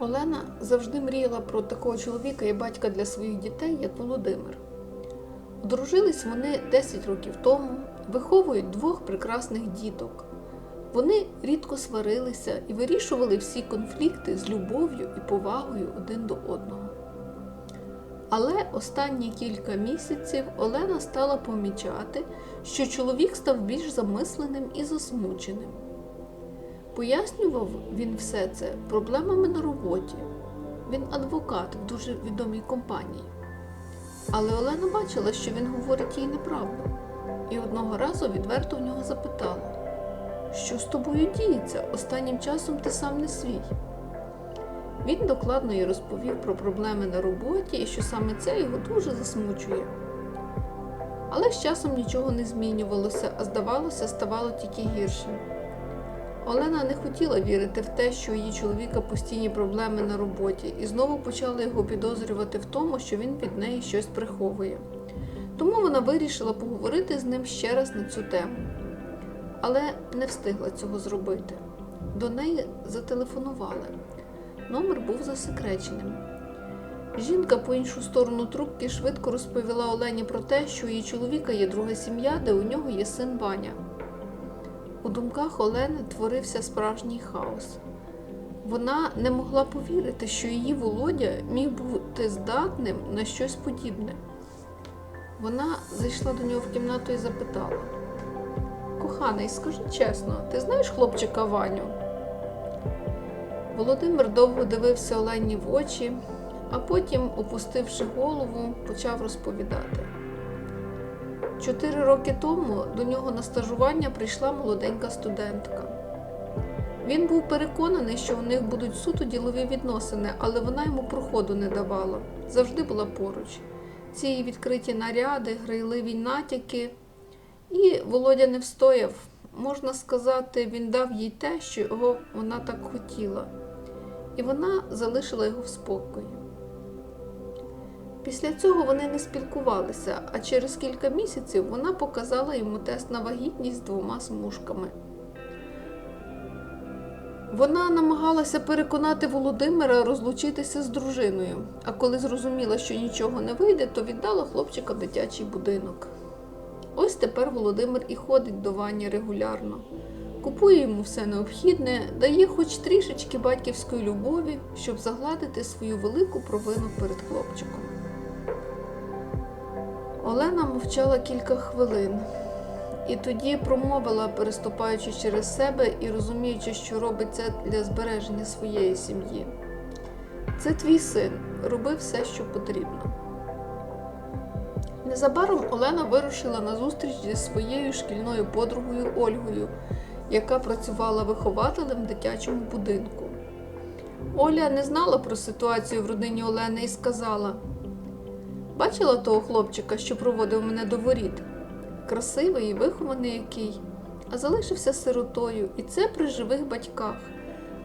Олена завжди мріяла про такого чоловіка і батька для своїх дітей, як Володимир. Одружились вони 10 років тому, виховують двох прекрасних діток. Вони рідко сварилися і вирішували всі конфлікти з любов'ю і повагою один до одного. Але останні кілька місяців Олена стала помічати, що чоловік став більш замисленим і засмученим. Пояснював він все це проблемами на роботі. Він адвокат в дуже відомій компанії. Але Олена бачила, що він говорить їй неправду, і одного разу відверто в нього запитала, що з тобою діється? Останнім часом ти сам не свій. Він докладно їй розповів про проблеми на роботі і що саме це його дуже засмучує. Але з часом нічого не змінювалося, а здавалося, ставало тільки гіршим. Олена не хотіла вірити в те, що у її чоловіка постійні проблеми на роботі, і знову почала його підозрювати в тому, що він від неї щось приховує. Тому вона вирішила поговорити з ним ще раз на цю тему, але не встигла цього зробити. До неї зателефонували. Номер був засекреченим. Жінка по іншу сторону трубки швидко розповіла Олені про те, що у її чоловіка є друга сім'я, де у нього є син Ваня. У думках Олени творився справжній хаос. Вона не могла повірити, що її Володя міг бути здатним на щось подібне. Вона зайшла до нього в кімнату і запитала: Коханий, скажи чесно, ти знаєш хлопчика Ваню? Володимир довго дивився Олені в очі, а потім, опустивши голову, почав розповідати. Чотири роки тому до нього на стажування прийшла молоденька студентка. Він був переконаний, що у них будуть суто ділові відносини, але вона йому проходу не давала, завжди була поруч. Ці її відкриті наряди, грайливі натяки. І Володя не встояв. Можна сказати, він дав їй те, що його вона так хотіла, і вона залишила його в спокої. Після цього вони не спілкувалися, а через кілька місяців вона показала йому тест на вагітність з двома смужками. Вона намагалася переконати Володимира розлучитися з дружиною, а коли зрозуміла, що нічого не вийде, то віддала хлопчика дитячий будинок. Ось тепер Володимир і ходить до Вані регулярно, купує йому все необхідне, дає хоч трішечки батьківської любові, щоб загладити свою велику провину перед хлопчиком. Олена мовчала кілька хвилин і тоді промовила, переступаючи через себе і розуміючи, що робить це для збереження своєї сім'ї. Це твій син, роби все, що потрібно. Незабаром Олена вирушила на зустріч зі своєю шкільною подругою Ольгою, яка працювала вихователем в дитячому будинку. Оля не знала про ситуацію в родині Олени і сказала: Бачила того хлопчика, що проводив мене до воріт? Красивий і вихований який, а залишився сиротою, і це при живих батьках.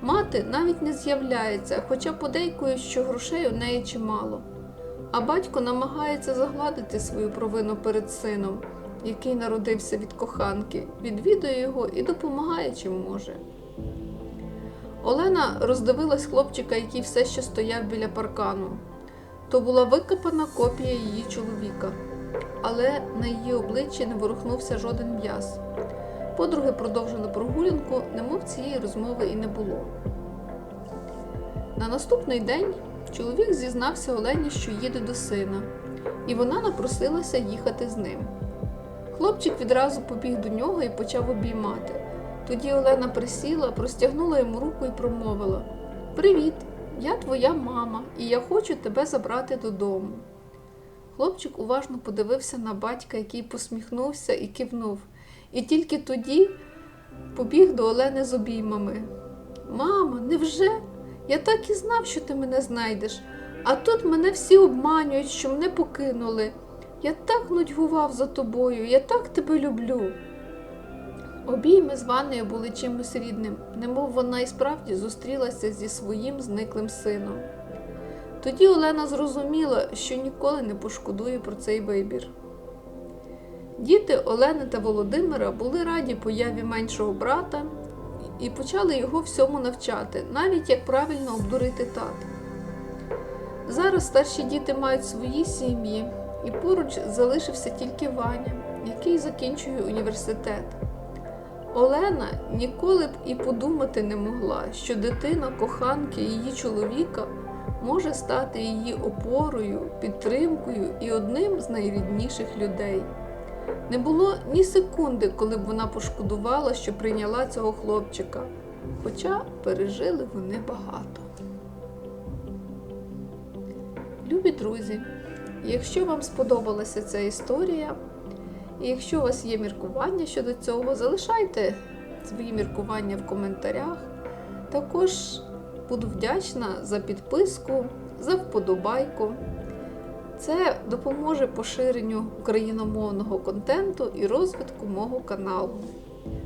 Мати навіть не з'являється, хоча подейкує, що грошей у неї чимало. А батько намагається загладити свою провину перед сином, який народився від коханки, відвідує його і допомагає чим може. Олена роздивилась хлопчика, який все ще стояв біля паркану. То була викопана копія її чоловіка, але на її обличчі не ворухнувся жоден м'яз. Подруги продовжили прогулянку, немов цієї розмови і не було. На наступний день чоловік зізнався Олені, що їде до сина, і вона напросилася їхати з ним. Хлопчик відразу побіг до нього і почав обіймати. Тоді Олена присіла, простягнула йому руку і промовила: Привіт, я твоя мама, і я хочу тебе забрати додому. Хлопчик уважно подивився на батька, який посміхнувся і кивнув, і тільки тоді побіг до Олени з обіймами. Мамо, невже? Я так і знав, що ти мене знайдеш, а тут мене всі обманюють, що мене покинули. Я так нудьгував за тобою, я так тебе люблю. Обійми з Ваннею були чимось рідним, немов вона і справді зустрілася зі своїм зниклим сином. Тоді Олена зрозуміла, що ніколи не пошкодує про цей вибір. Діти Олени та Володимира були раді появі меншого брата і почали його всьому навчати, навіть як правильно обдурити тата. Зараз старші діти мають свої сім'ї, і поруч залишився тільки Ваня, який закінчує університет. Олена ніколи б і подумати не могла, що дитина коханки її чоловіка може стати її опорою, підтримкою і одним з найрідніших людей. Не було ні секунди, коли б вона пошкодувала, що прийняла цього хлопчика, хоча пережили вони багато. Любі друзі, якщо вам сподобалася ця історія, і якщо у вас є міркування щодо цього, залишайте свої міркування в коментарях. Також буду вдячна за підписку, за вподобайку. Це допоможе поширенню україномовного контенту і розвитку мого каналу.